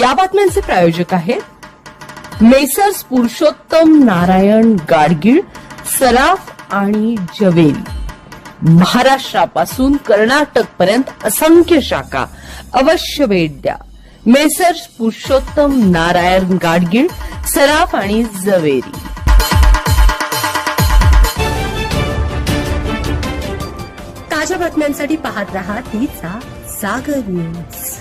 या बातम्यांचे प्रायोजक आहेत मेसर्स पुरुषोत्तम नारायण गाडगीळ सराफ आणि जवेल. महाराष्ट्रापासून कर्नाटक पर्यंत असंख्य शाखा अवश्य भेट द्या. मेसर्स पुरुषोत्तम नारायण गाडगीळ सराफ आणि जवेरी ताज्या बातम्यांसाठी पाहत राहा तिचा सागर न्यूज.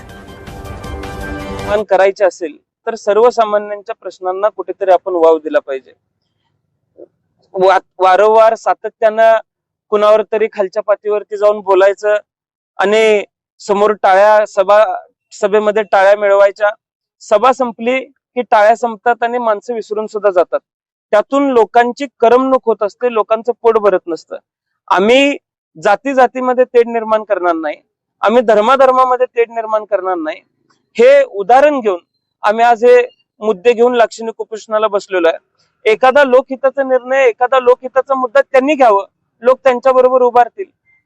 निर्माण करायचे असेल तर सर्वसामान्यांच्या प्रश्नांना कुठेतरी आपण वाव दिला पाहिजे. वा- वारंवार सातत्यानं कुणावर तरी खालच्या पातळीवरती जाऊन बोलायचं आणि समोर टाळ्या सभा सभेमध्ये टाळ्या मिळवायच्या. सभा संपली की टाळ्या संपतात आणि माणसं विसरून सुद्धा जातात. त्यातून लोकांची करमणूक होत असते लोकांचं पोट भरत नसतं. आम्ही जाती जातीमध्ये तेढ निर्माण करणार नाही. आम्ही धर्माधर्मामध्ये तेढ निर्माण करणार नाही. हे उदाहरण घेऊन आम्ही आज हे मुद्दे घेऊन लाक्षणिक कुपोषणाला बसलेलो आहे. एखादा लोकहिताचा निर्णय एखादा लोकहिताचा मुद्दा त्यांनी घ्यावं लोक त्यांच्या बरोबर उभारतील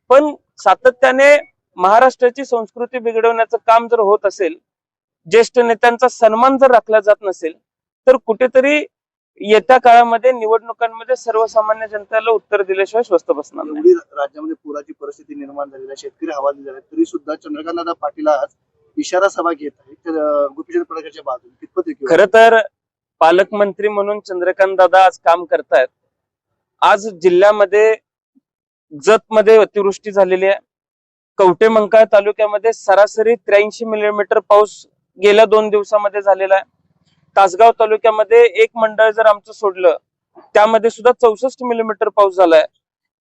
पण सातत्याने महाराष्ट्राची संस्कृती बिघडवण्याचं काम जर होत असेल ज्येष्ठ नेत्यांचा सन्मान जर राखला जात नसेल तर कुठेतरी येत्या काळामध्ये निवडणुकांमध्ये सर्वसामान्य जनतेला उत्तर दिल्याशिवाय स्वस्त बसणार नाही. राज्यामध्ये पुराची परिस्थिती निर्माण झालेली आहे शेतकरी हवाली झाले तरी सुद्धा चंद्रकांतदादा पाटील आज इशारा सभा घेत आहे. तर गोपीचंद पडकरच्या बाजूने. कितपत योग्य खर तर पालकमंत्री म्हणून चंद्रकांत दादा आज काम करतायत. आज जिल्ह्यामध्ये जत मध्ये अतिवृष्टी झालेली आहे. कवटे मंकाळ तालुक्यामध्ये सरासरी त्र्याऐंशी मिलीमीटर पाऊस गेल्या दोन दिवसामध्ये झालेला आहे. तासगाव तालुक्यामध्ये एक मंडळ जर आमचं सोडलं त्यामध्ये सुद्धा चौसष्ट मिलीमीटर पाऊस झालाय.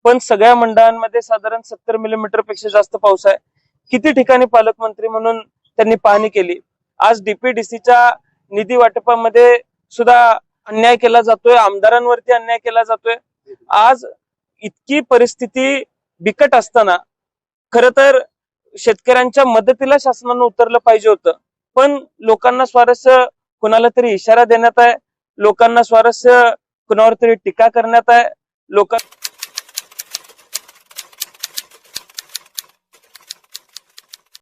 पण सगळ्या मंडळांमध्ये साधारण सत्तर मिलीमीटरपेक्षा जास्त पाऊस आहे. किती ठिकाणी पालकमंत्री म्हणून त्यांनी पाहणी केली. आज डीपीडीसीच्या निधी वाटपामध्ये सुद्धा अन्याय केला जातोय आमदारांवरती अन्याय केला जातोय. आज इतकी परिस्थिती बिकट असताना खर तर शेतकऱ्यांच्या मदतीला शासनानं उतरलं पाहिजे होतं. पण लोकांना स्वारस्य कुणाला तरी इशारा देण्यात आहे लोकांना स्वारस्य कुणावर तरी टीका करण्यात आहे लोकां